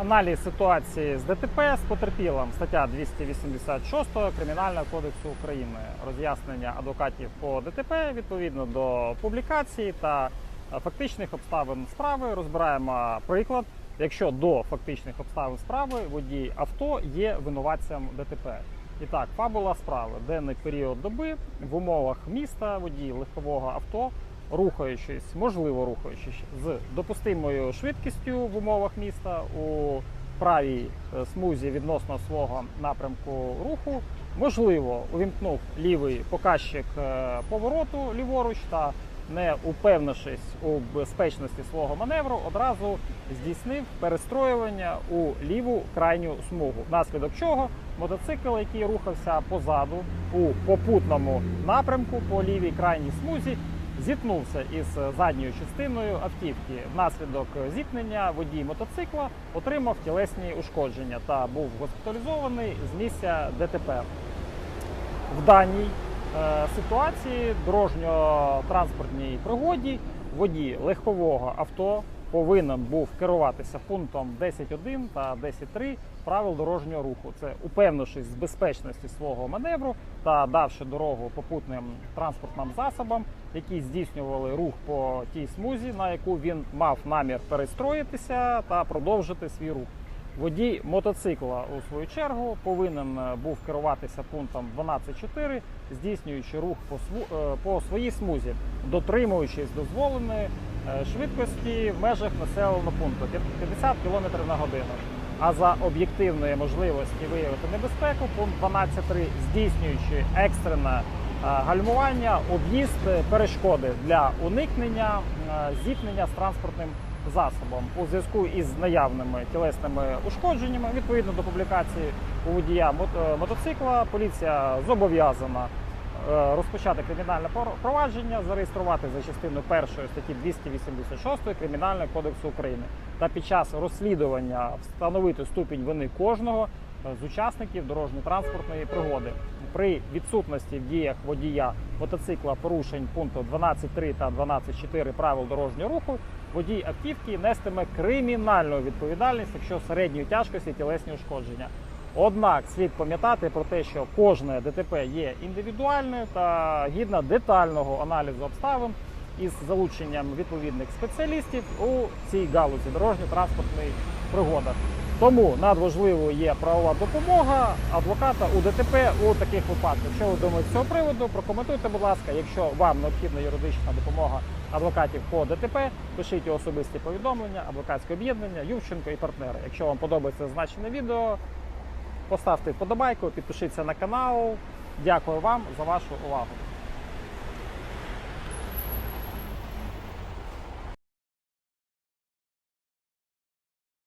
Аналіз ситуації з ДТП з потерпілим стаття 286 Кримінального кодексу України. Роз'яснення адвокатів по ДТП відповідно до публікації та фактичних обставин справи. Розбираємо приклад. Якщо до фактичних обставин справи водій авто є винуватцем ДТП. І так, фабула справи. Денний період доби в умовах міста водій легкового авто рухаючись, можливо рухаючись з допустимою швидкістю в умовах міста у правій е, смузі відносно свого напрямку руху, можливо, увімкнув лівий показчик е, повороту ліворуч та не упевнившись у безпечності свого маневру, одразу здійснив перестроювання у ліву крайню смугу, внаслідок чого мотоцикл, який рухався позаду у попутному напрямку по лівій крайній смузі, зіткнувся із задньою частиною автівки. Внаслідок зіткнення водій мотоцикла отримав тілесні ушкодження та був госпіталізований з місця ДТП. В даній е, ситуації дорожньо-транспортній пригоді водій легкового авто повинен був керуватися пунктом 10.1 та 10.3 правил дорожнього руху. Це упевнившись з безпечності свого маневру та давши дорогу попутним транспортним засобам, які здійснювали рух по тій смузі, на яку він мав намір перестроїтися та продовжити свій рух. Водій мотоцикла у свою чергу повинен е, був керуватися пунктом 12.4, здійснюючи рух по, е, по своїй смузі, дотримуючись дозволеної швидкості в межах населеного пункту 50 км на годину. А за об'єктивної можливості виявити небезпеку, пункт 12.3, здійснюючи екстрене е, гальмування, об'їзд е, перешкоди для уникнення е, зіткнення з транспортним засобом у зв'язку із наявними тілесними ушкодженнями. Відповідно до публікації у водія мотоцикла, поліція зобов'язана е, розпочати кримінальне провадження, зареєструвати за частиною першої статті 286 Кримінального кодексу України та під час розслідування встановити ступінь вини кожного е, з учасників дорожньо-транспортної пригоди. При відсутності в діях водія мотоцикла порушень пункту 12.3 та 12.4 правил дорожнього руху водій автівки нестиме кримінальну відповідальність, якщо середньої тяжкості тілесні ушкодження. Однак слід пам'ятати про те, що кожне ДТП є індивідуальною та гідна детального аналізу обставин із залученням відповідних спеціалістів у цій галузі дорожньо-транспортної пригодах. Тому надважливою є правова допомога адвоката у ДТП у таких випадках. Що ви думаєте з цього приводу? Прокоментуйте, будь ласка. Якщо вам необхідна юридична допомога адвокатів по ДТП, пишіть особисті повідомлення, адвокатське об'єднання, Ювченко і партнери. Якщо вам подобається зазначене відео, поставте вподобайку, підпишіться на канал. Дякую вам за вашу увагу.